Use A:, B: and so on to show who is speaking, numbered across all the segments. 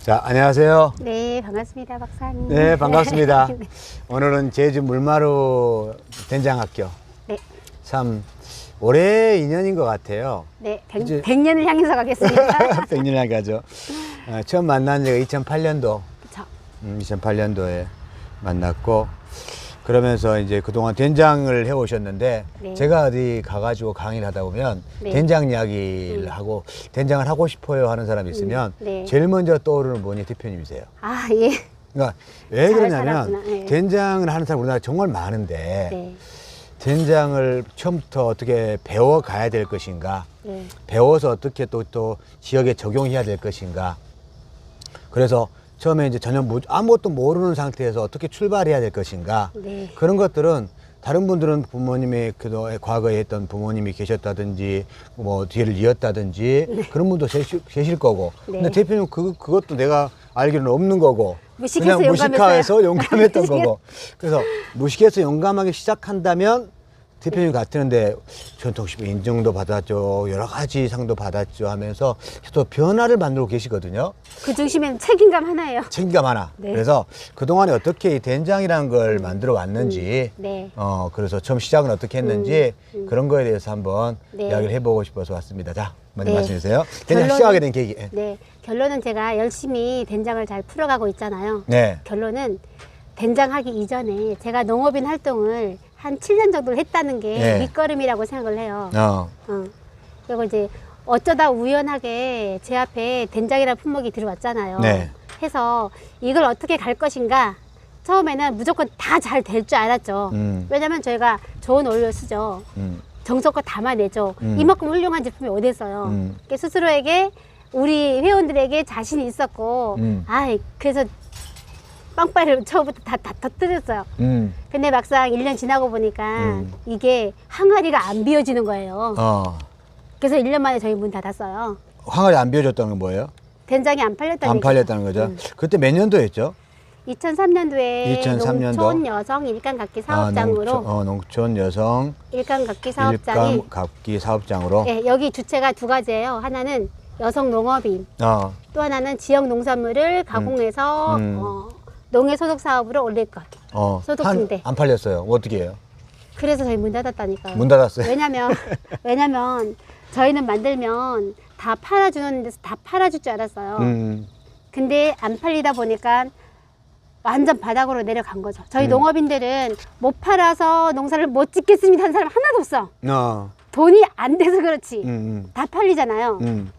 A: 자, 안녕하세요.
B: 네, 반갑습니다, 박사님.
A: 네, 반갑습니다.
B: 네.
A: 오늘은 제주 물마루 된장학교.
B: 네,
A: 참 올해 인연인 것 같아요.
B: 네, 백,
A: 이제-
B: 100 년을 향해서 가겠습니다.
A: 백년을 가죠. 어, 처음 만난 지가 2008년도,
B: 그쵸.
A: 음, 2008년도에 만났고 그러면서 이제 그동안 된장을 해오셨는데
B: 네.
A: 제가 어디 가가지고 강의를 하다 보면
B: 네.
A: 된장 이야기를
B: 음.
A: 하고 된장을 하고 싶어요 하는 사람이 있으면
B: 음, 네.
A: 제일 먼저 떠오르는 분이 대표님이세요.
B: 아, 예.
A: 그러니까 왜
B: 잘
A: 그러냐면
B: 살았구나. 네.
A: 된장을 하는 사람 우리나라 정말 많은데
B: 네,
A: 된장을 처음부터 어떻게 배워 가야 될 것인가
B: 네,
A: 배워서 어떻게 또, 또 지역에 적용해야 될 것인가 그래서 처음에 이제 전혀 무- 아무것도 모르는 상태에서 어떻게 출발해야 될 것인가
B: 네.
A: 그런 것들은 다른 분들은 부모님이 그도 과거에 했던 부모님이 계셨다든지 뭐 뒤를 이었다든지 그런 분도 계실, 계실 거고
B: 네.
A: 근데 대표님 그 그것도 내가 알기로는 없는 거고
B: 무식해서
A: 그냥 무식해서. 용감했던 거고 그래서 무식해서 용감하게 시작한다면 대표님 같은데 전통시대 인정도 받았죠 여러 가지 상도 받았죠 하면서 또 변화를 만들고 계시거든요
B: 그 중심에는 책임감 하나예요.
A: 책임감 하나
B: 네.
A: 그래서 그동안에 어떻게 이 된장이라는 걸 만들어 왔는지
B: 네.
A: 어 그래서 처음 시작은 어떻게 했는지
B: 음, 음.
A: 그런 거에 대해서 한번
B: 네.
A: 이야기를 해보고 싶어서 왔습니다 자 먼저
B: 네.
A: 말씀해 주세요 된장
B: 결론은-
A: 시작하게 된 계기 예.
B: 네, 결론은 제가 열심히 된장을 잘 풀어가고 있잖아요.
A: 네
B: 결론은 된장 하기 이전에 제가 농업인 활동을 한 7년 정도 했다는 게
A: 네.
B: 밑거름이라고 생각을 해요.
A: 어.
B: 어. 그리고 이제 어쩌다 우연하게 제 앞에 된장이라는 품목이 들어왔잖아요.
A: 네.
B: 해서 이걸 어떻게 갈 것인가 처음에는 무조건 다 잘 될 줄 알았죠.
A: 음.
B: 왜냐면 저희가 좋은 원료 쓰죠.
A: 음.
B: 정성껏 담아내죠.
A: 음.
B: 이만큼 훌륭한 제품이 어디 있어요.
A: 음.
B: 스스로에게 우리 회원들에게 자신이 있었고,
A: 음.
B: 아, 그래서 빵빠리를 처음부터 다, 다 터뜨렸어요.
A: 음.
B: 근데 막상 1년 지나고 보니까
A: 음.
B: 이게 항아리가 안 비워지는 거예요.
A: 어.
B: 그래서 1년 만에 저희 문 닫았어요.
A: 항아리 안 비워졌다는 건 뭐예요?
B: 된장이 안 팔렸다는
A: 안
B: 얘기죠.
A: 팔렸다는 거죠
B: 음.
A: 그때 몇 년도였죠
B: 2003년도에
A: 2003년도.
B: 농촌 여성 일감각기 사업장으로
A: 아, 농촌, 어, 농촌 여성
B: 일감각기 사업장이
A: 일감 갑기 사업장으로
B: 예, 여기 주체가 두 가지예요. 하나는 여성 농업인,
A: 어.
B: 또 하나는 지역 농산물을 가공해서
A: 음.
B: 어, 농해 소득 사업으로 올릴 것.
A: 어.
B: 소득
A: 한-
B: 증대.
A: 안 팔렸어요 어떻게 해요
B: 그래서 저희 문 닫았다니까요.
A: 문 닫았어요
B: 왜냐면 왜냐면 저희는 만들면 다 팔아주는 데서 다 팔아줄 줄 알았어요.
A: 음.
B: 근데 안 팔리다 보니까 완전 바닥으로 내려간 거죠. 저희
A: 음.
B: 농업인들은 못 팔아서 농사를 못 짓겠습니다 하는 사람 하나도 없어.
A: 어.
B: 돈이 안 돼서 그렇지.
A: 음. 음.
B: 다 팔리잖아요.
A: 음.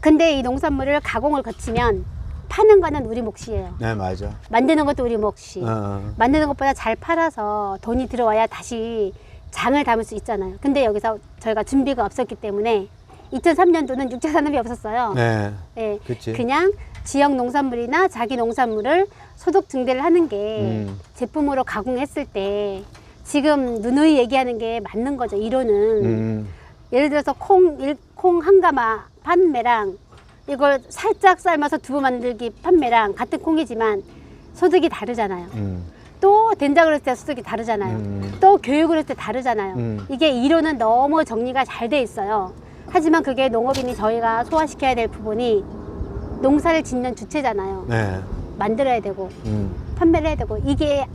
B: 근데 이 농산물을 가공을 거치면 파는 거는 우리 몫이에요.
A: 네 맞아
B: 만드는 것도 우리 몫이.
A: 어.
B: 만드는 것보다 잘 팔아서 돈이 들어와야 다시 장을 담을 수 있잖아요. 근데 여기서 저희가 준비가 없었기 때문에 2003년도는 육체 산업이 없었어요.
A: 네
B: 예,
A: 그치.
B: 그냥 지역 농산물이나 자기 농산물을 소득 증대를 하는 게
A: 음.
B: 제품으로 가공했을 때 지금 누누이 얘기하는 게 맞는 거죠. 이론은
A: 음.
B: 예를 들어서 콩, 일, 콩 한 가마 판매랑 이걸 살짝 삶아서 두부 만들기 판매랑 같은 콩이지만 소득이 다르잖아요.
A: 음.
B: 또 된장을 했을 때 소득이 다르잖아요.
A: 음.
B: 또 교육을 했을 때 다르잖아요.
A: 음.
B: 이게 이론은 너무 정리가 잘 돼 있어요. 하지만 그게 농업인이 저희가 소화시켜야 될 부분이 농사를 짓는 주체잖아요.
A: 네.
B: 만들어야 되고
A: 음.
B: 판매를 해야 되고 이게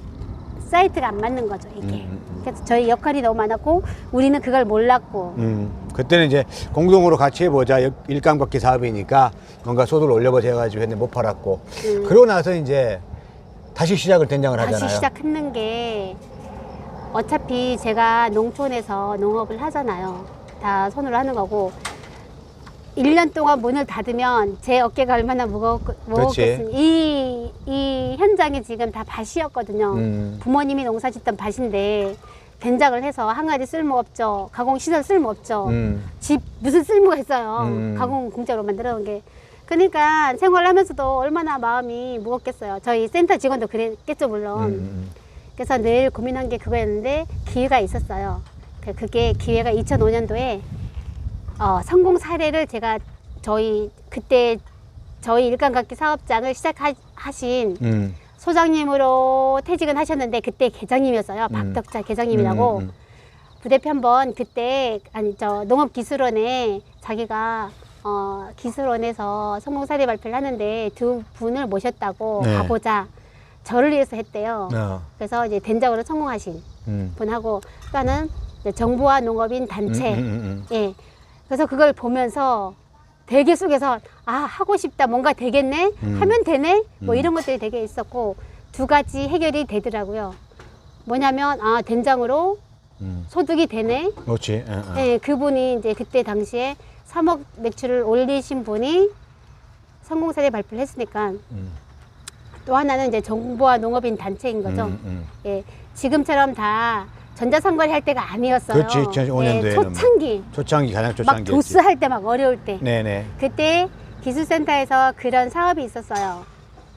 B: 사이트가 안 맞는 거죠. 이게. 그래서 저희 역할이 너무 많았고 우리는 그걸 몰랐고
A: 음. 그때는 이제 공동으로 같이 해보자 역- 일감받기 사업이니까 뭔가 소득을 올려보자 해가지고 했는데 못 팔았고
B: 음.
A: 그러고 나서 이제 다시 시작을 된장을
B: 다시
A: 하잖아요.
B: 시작했는 게 어차피 제가 농촌에서 농업을 하잖아요. 다 손으로 하는 거고 1년 동안 문을 닫으면 제 어깨가 얼마나 무거웠, 무겁겠습니까? 이, 이 현장이 지금 다 밭이었거든요.
A: 음.
B: 부모님이 농사 짓던 밭인데 된장을 해서 항아리 쓸모없죠. 가공 시설 쓸모없죠.
A: 음.
B: 집 무슨 쓸모가 있어요.
A: 음.
B: 가공 공장으로 만들어 놓은 게. 그러니까 생활하면서도 얼마나 마음이 무겁겠어요. 저희 센터 직원도 그랬겠죠, 물론.
A: 음.
B: 그래서 늘 고민한 게 그거였는데 기회가 있었어요. 그- 그게 기회가 2005년도에 어, 성공 사례를 제가 저희 그때 저희 일감각기 사업장을 시작하신
A: 음.
B: 소장님으로 퇴직은 하셨는데 그때 계장님이었어요.
A: 음.
B: 박덕자 계장님이라고.
A: 음, 음,
B: 부대표 한번 그때 아니 저 농업기술원에 자기가 어 기술원에서 성공 사례 발표를 하는데 두 분을 모셨다고
A: 네.
B: 가보자 저를 위해서 했대요.
A: 음. 어,
B: 그래서 이제 된장으로 성공하신
A: 음.
B: 분하고 또 하나는 정부와 농업인 단체
A: 음, 음, 음,
B: 예 그래서 그걸 보면서 되게 속에서 아 하고 싶다 뭔가 되겠네
A: 음.
B: 하면 되네 뭐
A: 음.
B: 이런 것들이 되게 있었고 두 가지 해결이 되더라고요. 뭐냐면 아 된장으로
A: 음.
B: 소득이 되네.
A: 그렇지. 예, 예.
B: 네, 그분이 이제 그때 당시에 3억 매출을 올리신 분이 성공 사례 발표를 했으니까
A: 음.
B: 또 하나는 이제 정부와 농업인 단체인 거죠.
A: 음, 음.
B: 예, 지금처럼 다 전자상거래 할 때가 아니었어요.
A: 그렇지, 2005 년도에는
B: 예, 초창기
A: 초창기 가장
B: 막
A: 초창기.
B: 도스 할 때 막 어려울 때
A: 네네.
B: 그때 기술센터에서 그런 사업이 있었어요.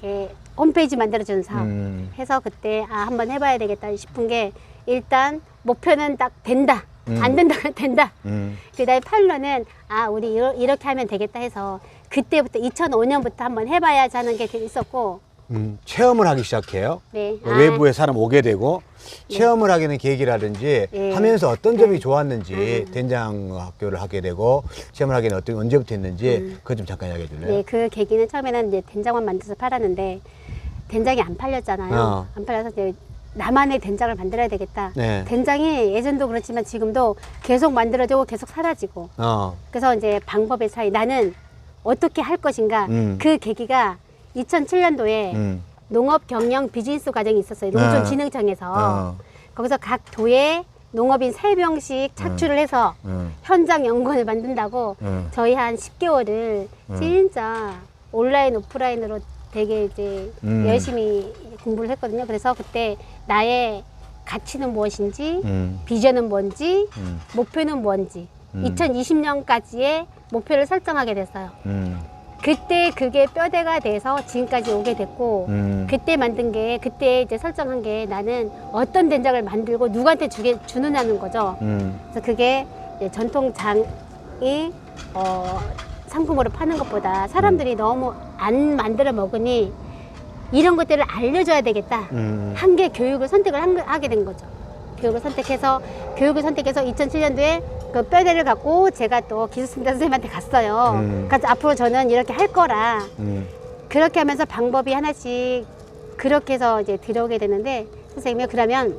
B: 이렇게 홈페이지 만들어주는 사업.
A: 음.
B: 해서 그때 아 한번 해봐야 되겠다 싶은 게 일단 목표는 딱 된다.
A: 음.
B: 안 된다면 된다.
A: 음.
B: 그다음에 팔로는 아 우리 이러- 이렇게 하면 되겠다 해서 그때부터 2005년부터 한번 해봐야지 하는 게 있었고
A: 음. 체험을 하기 시작해요.
B: 네.
A: 그
B: 아,
A: 외부에 사람 오게 되고 체험을 하게 된 계기라든지
B: 예.
A: 하면서 어떤 점이
B: 네.
A: 좋았는지
B: 음.
A: 된장 학교를 하게 되고 체험을 하게 된 어떤 언제부터 했는지
B: 음.
A: 그거 좀 잠깐 이야기해 줄래요?
B: 네, 그 계기는 처음에는 이제 된장만 만들어서 팔았는데 된장이 안 팔렸잖아요.
A: 어.
B: 안 팔려서 이제 나만의 된장을 만들어야 되겠다.
A: 네.
B: 된장이 예전도 그렇지만 지금도 계속 만들어지고 계속 사라지고
A: 어.
B: 그래서 이제 방법의 차이 나는 어떻게 할 것인가
A: 음.
B: 그 계기가 2007년도에
A: 음.
B: 농업 경영 비즈니스 과정이 있었어요. 농촌진흥청에서
A: 어.
B: 거기서 각 도에 농업인 세명씩 착출을 해서
A: 음.
B: 현장 연구원을 만든다고
A: 음.
B: 저희 한 10개월을
A: 음.
B: 진짜 온라인 오프라인으로 되게 이제
A: 음.
B: 열심히 공부를 했거든요. 그래서 그때 나의 가치는 무엇인지
A: 음.
B: 비전은 뭔지
A: 음.
B: 목표는 뭔지
A: 음.
B: 2020년까지의 목표를 설정하게 됐어요.
A: 음.
B: 그때 그게 뼈대가 돼서 지금까지 오게 됐고
A: 음.
B: 그때 만든 게 그때 이제 설정한 게 나는 어떤 된장을 만들고 누구한테 주게 주느냐는 거죠.
A: 음.
B: 그래서 그게 이제 전통장이 어, 상품으로 파는 것보다 사람들이 너무 안 만들어 먹으니 이런 것들을 알려줘야 되겠다.
A: 음.
B: 한개 교육을 선택을 한, 거- 하게 된 거죠. 교육을 선택해서 교육을 선택해서 2007년도에 그 뼈대를 갖고 제가 또 기술센터 선생님한테 갔어요.
A: 음.
B: 그래서 앞으로 저는 이렇게 할 거라
A: 음.
B: 그렇게 하면서 방법이 하나씩 그렇게 해서 이제 들어오게 되는데 선생님이 그러면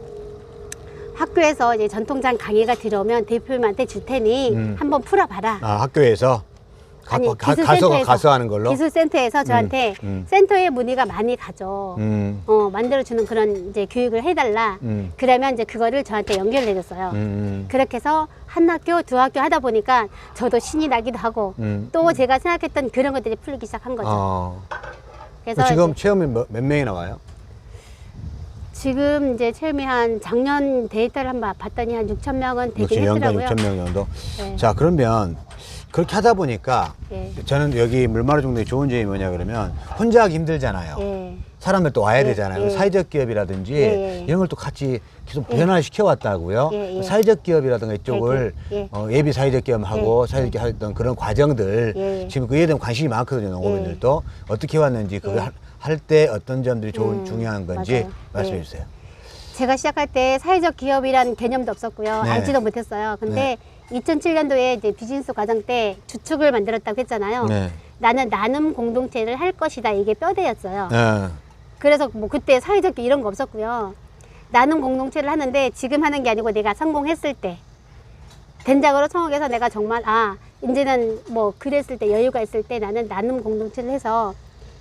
B: 학교에서 이제 전통장 강의가 들어오면 대표님한테 줄 테니
A: 음.
B: 한번 풀어봐라.
A: 아, 학교에서 가,
B: 아니,
A: 가,
B: 기술센터에서.
A: 가서 하는 걸로.
B: 기술센터에서 저한테
A: 음.
B: 센터에 문의가 많이 가죠.
A: 음.
B: 어, 만들어주는 그런 이제 교육을 해달라.
A: 음.
B: 그러면 이제 그거를 저한테 연결을 해줬어요.
A: 음.
B: 그렇게 해서 한 학교, 두 학교 하다 보니까 저도 신이 나기도 하고
A: 음.
B: 또 제가 생각했던 그런 것들이 풀리기 시작한 거죠.
A: 어.
B: 그래서
A: 지금
B: 이제
A: 체험이 몇, 몇 명이 나와요?
B: 지금 이제 체험이 한 작년 데이터를 한번 봤더니 한 6천 명은 되긴
A: 역시 연간
B: 했더라고요.
A: 6천 명 정도.
B: 네.
A: 자, 그러면 그렇게 하다 보니까
B: 예.
A: 저는 여기 물마루 정도의 좋은 점이 뭐냐 그러면 혼자 하기 힘들잖아요.
B: 예.
A: 사람들 또 와야
B: 예,
A: 되잖아요.
B: 예.
A: 사회적 기업이라든지
B: 예, 예.
A: 이런 걸 또 같이 계속
B: 예.
A: 변화시켜 왔다고요.
B: 예, 예.
A: 사회적 기업이라든가 이쪽을
B: 예, 예.
A: 어, 예비 사회적 기업하고
B: 예,
A: 사회적 기업 했던 그런 과정들
B: 예, 예.
A: 지금 그에 대한 관심이 많거든요. 농업인들도 어떻게 왔는지 그걸
B: 예.
A: 할때 어떤 점들이 좋은
B: 음,
A: 중요한 건지
B: 맞아요.
A: 말씀해
B: 예.
A: 주세요.
B: 제가 시작할 때 사회적 기업이란 개념도 없었고요.
A: 네.
B: 알지도 못했어요. 근데 2007년도에 이제 비즈니스 과정 때 주축을 만들었다고 했잖아요.
A: 네.
B: 나는 나눔 공동체를 할 것이다. 이게 뼈대였어요.
A: 어.
B: 그래서 뭐 그때 사회적 이런 거 없었고요. 나눔 공동체를 하는데 지금 하는 게 아니고 내가 성공했을 때 된장으로 청옥해서 내가 정말 아 이제는 뭐 그랬을 때 여유가 있을 때 나는 나눔 공동체를 해서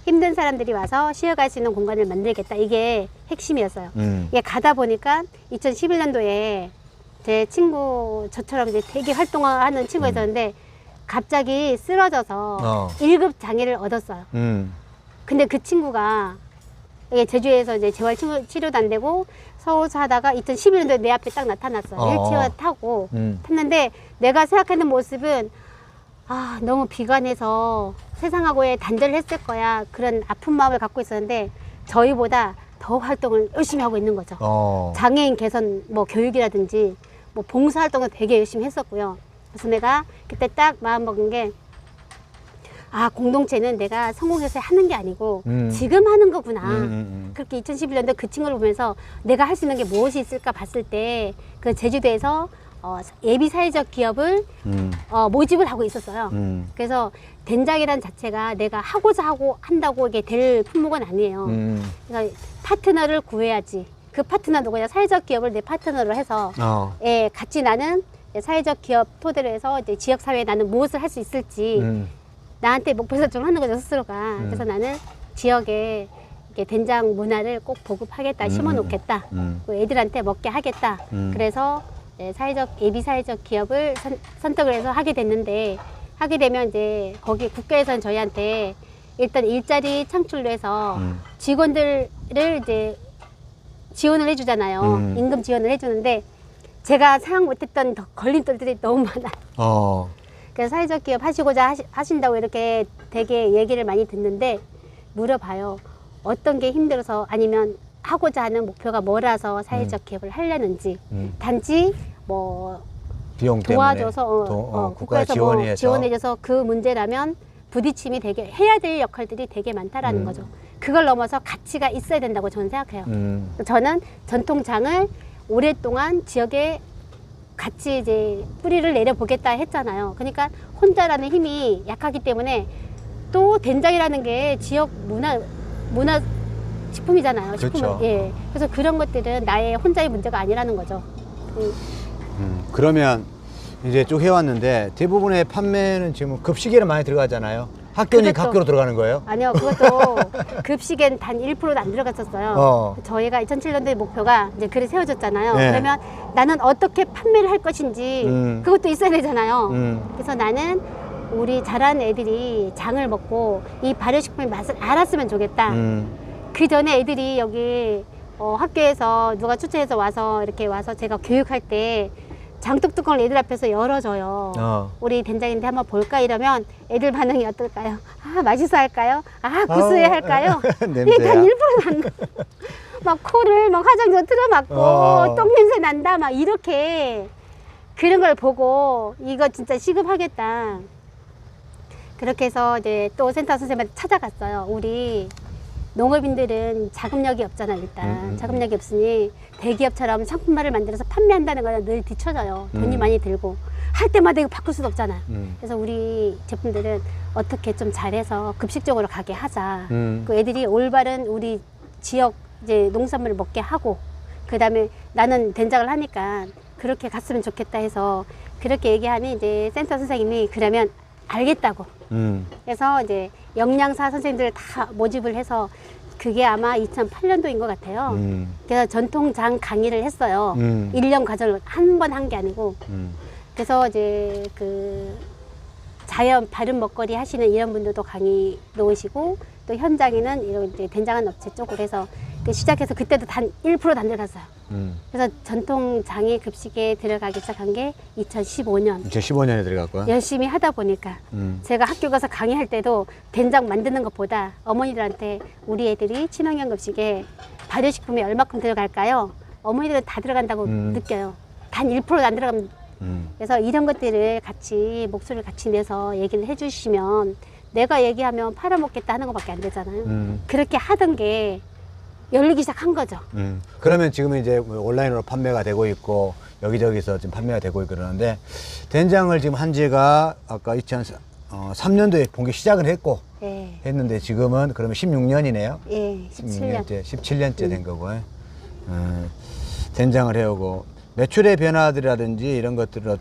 B: 힘든 사람들이 와서 쉬어갈 수 있는 공간을 만들겠다 이게 핵심이었어요.
A: 음.
B: 이게 가다 보니까 2011년도에 제 친구 저처럼 이제 되게 활동을 하는 친구가 있었는데 갑자기 쓰러져서
A: 어.
B: 일 1급 장애를 얻었어요.
A: 음.
B: 근데 그 친구가 이게 제주에서 이제 재활 치료- 치료도 안 되고 서울서 하다가 2011년도에 내 앞에 딱 나타났어 요.
A: 어.
B: 휠체어 타고
A: 음.
B: 탔는데 내가 생각하는 모습은 아 너무 비관해서 세상하고의 단절을 했을 거야 그런 아픈 마음을 갖고 있었는데 저희보다 더 활동을 열심히 하고 있는 거죠.
A: 어.
B: 장애인 개선 뭐 교육이라든지 뭐 봉사 활동을 되게 열심히 했었고요. 그래서 내가 그때 딱 마음 먹은 게 아 공동체는 내가 성공해서 하는 게 아니고
A: 음.
B: 지금 하는 거구나.
A: 음, 음, 음.
B: 그렇게 2011년도 그 친구를 보면서 내가 할 수 있는 게 무엇이 있을까 봤을 때 그 제주도에서 어, 예비 사회적 기업을
A: 음,
B: 어, 모집을 하고 있었어요.
A: 음,
B: 그래서 된장이란 자체가 내가 하고자 하고 한다고 이게 될 품목은 아니에요.
A: 음.
B: 그래서 파트너를 구해야지. 그 파트너 누구냐? 사회적 기업을 내 파트너로 해서
A: 어.
B: 예, 같이 나는 사회적 기업 토대로 해서 이제 지역 사회에 나는 무엇을 할 수 있을지
A: 음,
B: 나한테 목표 설정을 하는 거죠 스스로가.
A: 음.
B: 그래서 나는 지역에 이렇게 된장 문화를 꼭 보급하겠다,
A: 음.
B: 심어놓겠다.
A: 음.
B: 그 애들한테 먹게 하겠다.
A: 음.
B: 그래서 네, 사회적 예비 사회적 기업을 선, 선택을 해서 하게 됐는데 하게 되면 이제 거기 국가에서는 저희한테 일단 일자리 창출로 해서
A: 음.
B: 직원들을 이제 지원을 해주잖아요.
A: 음.
B: 임금 지원을 해주는데 제가 생각 못했던 더- 걸림돌들이 너무 많아요.
A: 어.
B: 그래서 사회적 기업 하시고자 하시, 하신다고 이렇게 되게 얘기를 많이 듣는데 물어봐요. 어떤 게 힘들어서 아니면 하고자 하는 목표가 뭐라서 사회적 기업을 하려는지
A: 음.
B: 단지 뭐
A: 비용
B: 도와줘서 어,
A: 도- 어,
B: 어,
A: 국가
B: 국가에서 뭐
A: 해서
B: 지원해줘서 그 문제라면 부딪힘이 되게 해야 될 역할들이 되게 많다라는
A: 음.
B: 거죠. 그걸 넘어서 가치가 있어야 된다고 저는 생각해요.
A: 음.
B: 저는 전통장을 오랫동안 지역에 같이 이제 뿌리를 내려보겠다 했잖아요. 그러니까 혼자라는 힘이 약하기 때문에 또 된장이라는 게 지역 문화 문화 식품이잖아요. 식품은.
A: 그렇죠.
B: 예. 그래서 그런 것들은 나의 혼자의 문제가 아니라는 거죠. 음,
A: 음. 그러면 이제 쭉 해왔는데 대부분의 판매는 지금 급식에는 많이 들어가잖아요. 학교니
B: 그렇죠.
A: 학교로 들어가는 거예요?
B: 아니요, 그것도 급식엔 단 1%도 안 들어갔었어요.
A: 어.
B: 저희가 2007년도에 목표가 이제 글이 세워졌잖아요.
A: 네.
B: 그러면 나는 어떻게 판매를 할 것인지
A: 음.
B: 그것도 있어야 되잖아요.
A: 음.
B: 그래서 나는 우리 자란 애들이 장을 먹고 이 발효식품의 맛을 알았으면 좋겠다.
A: 음.
B: 그 전에 애들이 여기 어, 학교에서 누가 추천해서 와서 이렇게 와서 제가 교육할 때 장독 뚜껑을 애들 앞에서 열어줘요.
A: 어.
B: 우리 된장인데 한번 볼까 이러면 애들 반응이 어떨까요? 아 맛있어 할까요? 아 구수해
A: 아우,
B: 할까요?
A: 냄새야.
B: 이게 단 1%도 안 나. 막 코를 막 화장지로 틀어막고
A: 어.
B: 똥 냄새 난다 막 이렇게 그런 걸 보고 이거 진짜 시급하겠다. 그렇게 해서 이제 또 센터 선생님한테 찾아갔어요. 우리 농업인들은 자금력이 없잖아 일단
A: 음, 음,
B: 자금력이 없으니 대기업처럼 상품화를 만들어서 판매한다는 거는 늘 뒤쳐져요. 돈이
A: 음.
B: 많이 들고 할 때마다 이거 바꿀 수도 없잖아.
A: 음.
B: 그래서 우리 제품들은 어떻게 좀 잘해서 급식적으로 가게 하자.
A: 음.
B: 그 애들이 올바른 우리 지역 이제 농산물을 먹게 하고 그 다음에 나는 된장을 하니까 그렇게 갔으면 좋겠다 해서 그렇게 얘기하니 이제 센터 선생님이 그러면 알겠다고.
A: 음.
B: 그래서 이제 영양사 선생님들 다 모집을 해서 그게 아마 2008년도인 것 같아요.
A: 음.
B: 그래서 전통장 강의를 했어요.
A: 음.
B: 일년 과정을 한 번 한 게 아니고
A: 음.
B: 그래서 이제 그 자연 바른 먹거리 하시는 이런 분들도 강의 놓으시고 또 현장에는 이런 이제 된장한 업체 쪽으로 해서 그 시작해서 그때도 단 1%도 안 들어갔어요.
A: 음.
B: 그래서 전통 장애 급식에 들어가기 시작한 게 2015년.
A: 2015년에 들어갔고요.
B: 열심히 하다 보니까
A: 음.
B: 제가 학교 가서 강의할 때도 된장 만드는 것보다 어머니들한테 우리 애들이 친환경 급식에 발효식품이 얼마큼 들어갈까요? 어머니들은 다 들어간다고
A: 음.
B: 느껴요. 단 1%도 안 들어가면
A: 음.
B: 그래서 이런 것들을 같이 목소리를 같이 내서 얘기를 해주시면 내가 얘기하면 팔아먹겠다 하는 것밖에 안 되잖아요.
A: 음.
B: 그렇게 하던 게 열리기 시작한 거죠.
A: 음. 그러면 지금 이제 뭐 온라인으로 판매가 되고 있고 여기저기서 지금 판매가 되고 있고 그러는데 된장을 지금 한 지가 아까 2003년도에 본격 시작을 했고
B: 예,
A: 했는데 지금은 그러면 16년이네요.
B: 예, 17년.
A: 16년째, 17년째 된 거고. 음, 된장을 해오고 매출의 변화들이라든지 이런 것들을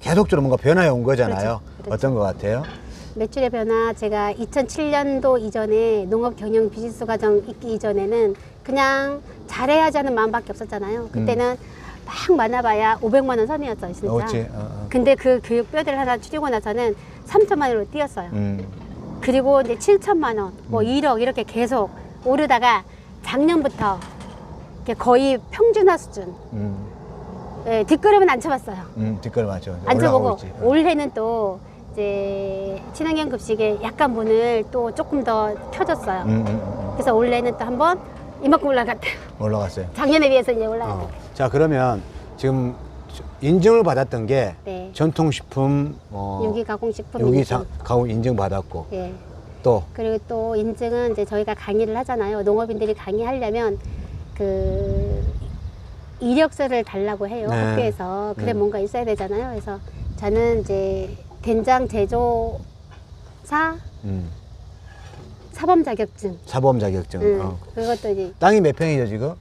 A: 계속적으로 뭔가 변화해 온 거잖아요.
B: 그렇죠. 그렇죠.
A: 어떤 것 같아요?
B: 매출의 변화 제가 2007년도 이전에 농업 경영 비즈니스 과정 있기 이전에는 그냥 잘해야지 하는 마음밖에 없었잖아요. 그때는 막 많아봐야 500만 원 선이었어요, 진짜.
A: 어, 그렇지. 어, 어.
B: 근데 그 교육 뼈대를 하나 줄이고 나서는 3천만 원으로 뛰었어요.
A: 음,
B: 그리고 이제 7천만 원, 뭐 1억 이렇게 계속 오르다가 작년부터 거의 평준화 수준.
A: 음,
B: 예, 뒷걸음은 안 쳐봤어요.
A: 음, 뒷걸 맞죠.
B: 안 쳐보고
A: 있지.
B: 올해는 또 이제 친환경 급식에 약간 문을 또 조금 더 켜줬어요.
A: 음, 음, 음,
B: 그래서 올해는 또 한번 이만큼 올라갔대요.
A: 음. 올라갔어요.
B: 작년에 비해서 이제 올라갔대요.
A: 어. 자 그러면 지금 인증을 받았던 게
B: 네.
A: 전통식품 어,
B: 유기 가공식품
A: 유기
B: 인증.
A: 사- 가공 인증 받았고
B: 예.
A: 또
B: 그리고 또 인증은 이제 저희가 강의를 하잖아요. 농업인들이 강의하려면 그 이력서를 달라고 해요.
A: 네.
B: 학교에서. 그래
A: 네.
B: 뭔가 있어야 되잖아요. 그래서 저는 이제 된장 제조사
A: 음,
B: 사범 자격증.
A: 사범 자격증.
B: 음,
A: 어.
B: 그것도 이제
A: 땅이 몇 평이죠 지금?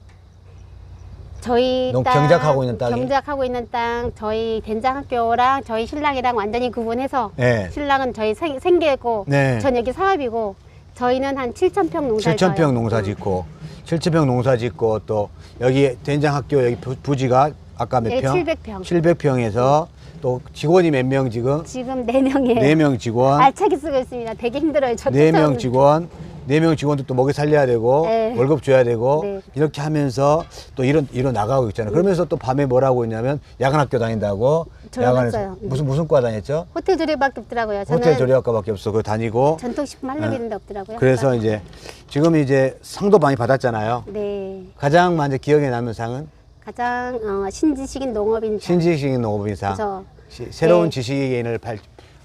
B: 저희
A: 농-
B: 땅,
A: 경작하고 있는 땅이?
B: 경작하고 있는 땅 저희 된장 학교랑 저희 신랑이랑 완전히 구분해서
A: 네.
B: 신랑은 저희 생, 생계고
A: 네.
B: 전 여기 사업이고 저희는 한 7천 평 농사
A: 7천 평 농사 짓고 7천 평 농사 짓고 또 여기 된장 학교 여기 부- 부지가 아까 몇
B: 예,
A: 평?
B: 700 평.
A: 700평에서 또 직원이 몇 명 지금?
B: 지금 네명이에요
A: 네 명 직원.
B: 알차게 쓰고 있습니다. 되게 힘들어요. 저
A: 네 명
B: 쫓아오는-
A: 직원, 네 명 직원도 또 먹여 살려야 되고
B: 네.
A: 월급 줘야 되고
B: 네.
A: 이렇게 하면서 또 이런 이런 나가고 있잖아요. 그러면서 또 밤에 뭘 하고 있냐면 야간 학교 다닌다고
B: 졸업했어요.
A: 무슨 무슨 과 다녔죠?
B: 호텔 조리밖에 없더라고요. 저는
A: 호텔 조리학과밖에 없어. 그거 다니고
B: 전통식품 하려고 했는데 없더라고요.
A: 그래서 이제 지금 이제 상도 많이 받았잖아요.
B: 네
A: 가장 먼저 기억에 남는 상은
B: 가장 어, 신지식인 농업인
A: 신지식인 농업인상.
B: 그래서
A: 시- 새로운
B: 네.
A: 지식인을 펼-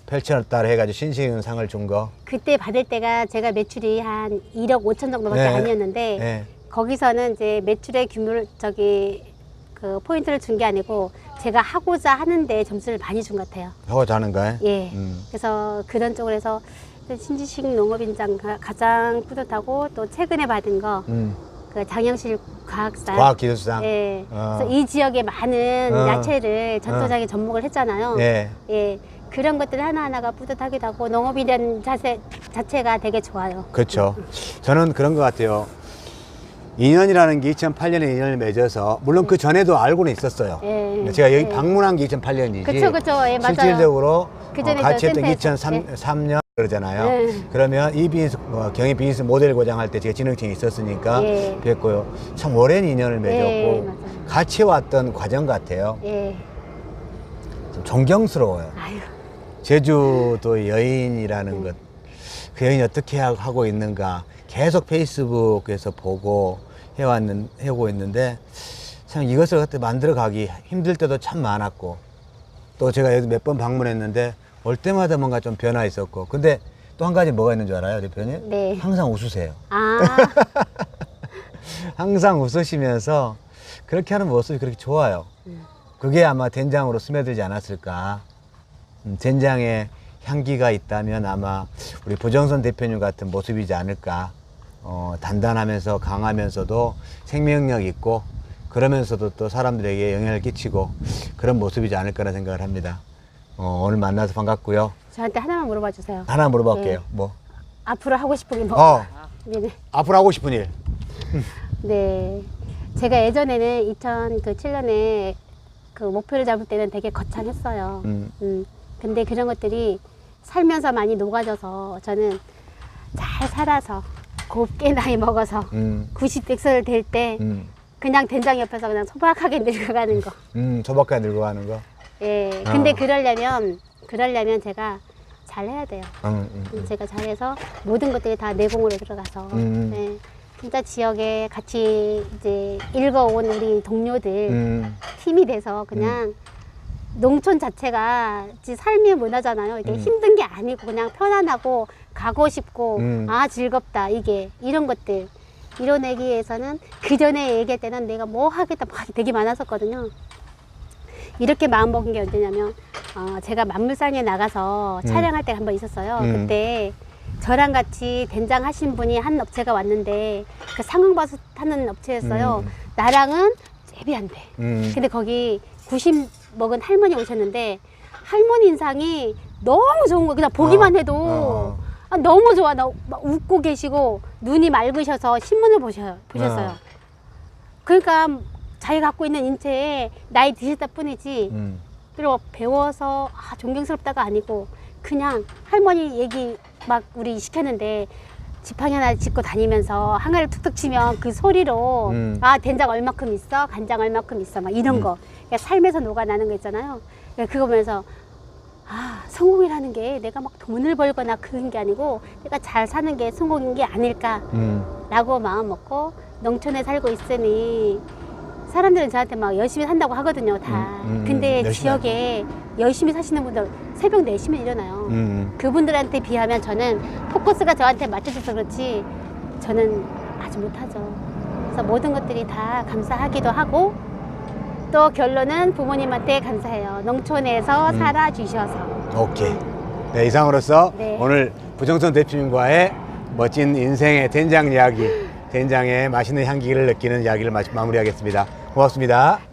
A: 펼쳐놨다 해가지고 신식인 상을 준 거.
B: 그때 받을 때가 제가 매출이 한 1억 5천 정도밖에
A: 네.
B: 아니었는데
A: 네.
B: 거기서는 이제 매출의 규모를 저기 그 포인트를 준 게 아니고 제가 하고자 하는데 점수를 많이 준 것 같아요.
A: 하고 자는 거예요?
B: 예.
A: 음.
B: 그래서 그런 쪽으로 해서 신지식 농업인장 가- 가장 뿌듯하고 또 최근에 받은 거
A: 음.
B: 그 장영실 과학상.
A: 과학기술상.
B: 예.
A: 어.
B: 그래서 이 지역에 많은
A: 어.
B: 야채를 전토장에 접목을 했잖아요.
A: 예.
B: 예. 그런 것들 하나하나가 뿌듯하기도 하고 농업이라는 자세 자체가 되게 좋아요.
A: 그렇죠. 저는 그런 것 같아요. 인연이라는 게 2008년에 인연을 맺어서 물론 그 전에도 알고는 있었어요.
B: 예.
A: 제가 여기
B: 예.
A: 방문한 게 2008년이지.
B: 그쵸, 그쵸. 예, 맞아요.
A: 실질적으로
B: 그
A: 어,
B: 전에
A: 같이
B: 저
A: 했던
B: 센터에서.
A: 2003년 그러잖아요.
B: 예.
A: 그러면 이 비즈니스 어, 경희 비즈니스 모델 고장 할 때 제가 진흥청에 있었으니까
B: 예.
A: 뵀고요. 참 오랜 인연을 맺었고
B: 예, 맞아요.
A: 같이 왔던 과정 같아요.
B: 예.
A: 좀 존경스러워요.
B: 아유.
A: 제주도 여인이라는 것, 그 여인이 어떻게 하- 하고 있는가 계속 페이스북에서 보고 해왔는, 해오고 있는데 참 이것을 그때 만들어 가기 힘들 때도 참 많았고 또 제가 여기 몇 번 방문했는데 올 때마다 뭔가 좀 변화 있었고 근데 또 한 가지 뭐가 있는 줄 알아요, 대표님?
B: 네.
A: 항상 웃으세요.
B: 아.
A: 항상 웃으시면서 그렇게 하는 모습이 그렇게 좋아요. 그게 아마 된장으로 스며들지 않았을까. 음, 된장에 향기가 있다면 아마 우리 부정선 대표님 같은 모습이지 않을까. 어, 단단하면서 강하면서도 생명력 있고 그러면서도 또 사람들에게 영향을 끼치고 그런 모습이지 않을까라는 생각을 합니다. 어, 오늘 만나서 반갑고요.
B: 저한테 하나만 물어봐 주세요.
A: 하나 물어볼게요.
B: 네.
A: 뭐?
B: 앞으로 하고 싶은 게 뭐?
A: 어,
B: 네.
A: 앞으로 하고 싶은 일.
B: 네. 제가 예전에는 2007년에 그 목표를 잡을 때는 되게 거창했어요.
A: 음.
B: 음. 근데 그런 것들이 살면서 많이 녹아져서 저는 잘 살아서 곱게 나이 먹어서
A: 음,
B: 90, 100살 될때
A: 음,
B: 그냥 된장 옆에서 그냥 소박하게 늙어가는 거.
A: 음, 소박하게 늙어 가는 거.
B: 예. 근데
A: 어.
B: 그러려면, 그러려면 제가 잘 해야 돼요.
A: 음, 음, 음.
B: 제가 잘해서 모든 것들이 다 내공으로 들어가서
A: 음.
B: 네, 진짜 지역에 같이 이제 읽어온 우리 동료들
A: 음,
B: 팀이 돼서 그냥 농촌 자체가 지 삶의 문화잖아요. 이게
A: 음.
B: 힘든 게 아니고 그냥 편안하고 가고 싶고
A: 음.
B: 아 즐겁다 이게 이런 것들 이뤄내기 위해서는 그 전에 얘기할 때는 내가 뭐 하겠다 막 되게 많았었거든요. 이렇게 마음 먹은 게 언제냐면 어, 제가 만물상에 나가서
A: 음.
B: 촬영할 때가 한 번 있었어요.
A: 음.
B: 그때 저랑 같이 된장 하신 분이 한 업체가 왔는데 그 상황버스 타는 업체였어요.
A: 음.
B: 나랑은 제비한데.
A: 음.
B: 근데 거기 90 먹은 할머니 오셨는데 할머니 인상이 너무 좋은 거 그냥 보기만
A: 어,
B: 해도
A: 어.
B: 아, 너무 좋아. 나막 웃고 계시고 눈이 맑으셔서 신문을 보셔요. 보셨어요.
A: 어.
B: 그러니까 자기가 갖고 있는 인체에 나이 드셨다 뿐이지
A: 음.
B: 그리고 배워서 아, 존경스럽다가 아니고 그냥 할머니 얘기 막 우리 시켰는데 지팡이 하나 짚고 다니면서 한가를 툭툭 치면 그 소리로
A: 음.
B: 아 된장 얼마큼 있어 간장 얼마큼 있어 막 이런
A: 음.
B: 거 그러니까 삶에서 녹아나는 거 있잖아요 그러니까 그거 보면서 아 성공이라는 게 내가 막 돈을 벌거나 그런 게 아니고 내가 잘 사는 게 성공인 게 아닐까
A: 음.
B: 라고 마음 먹고 농촌에 살고 있으니 사람들은 저한테 막 열심히 산다고 하거든요, 다.
A: 음, 음,
B: 근데
A: 열심히
B: 지역에 열심히 사시는 분들 새벽 4시면 일어나요.
A: 음.
B: 그분들한테 비하면 저는 포커스가 저한테 맞춰져서 그렇지 저는 아주 못하죠. 그래서 모든 것들이 다 감사하기도 하고 또 결론은 부모님한테 감사해요. 농촌에서
A: 음.
B: 살아주셔서.
A: 오케이. 네, 이상으로서
B: 네.
A: 오늘 부정선 대표님과의 멋진 인생의 된장 이야기, 된장의 맛있는 향기를 느끼는 이야기를 마- 마무리하겠습니다. 고맙습니다.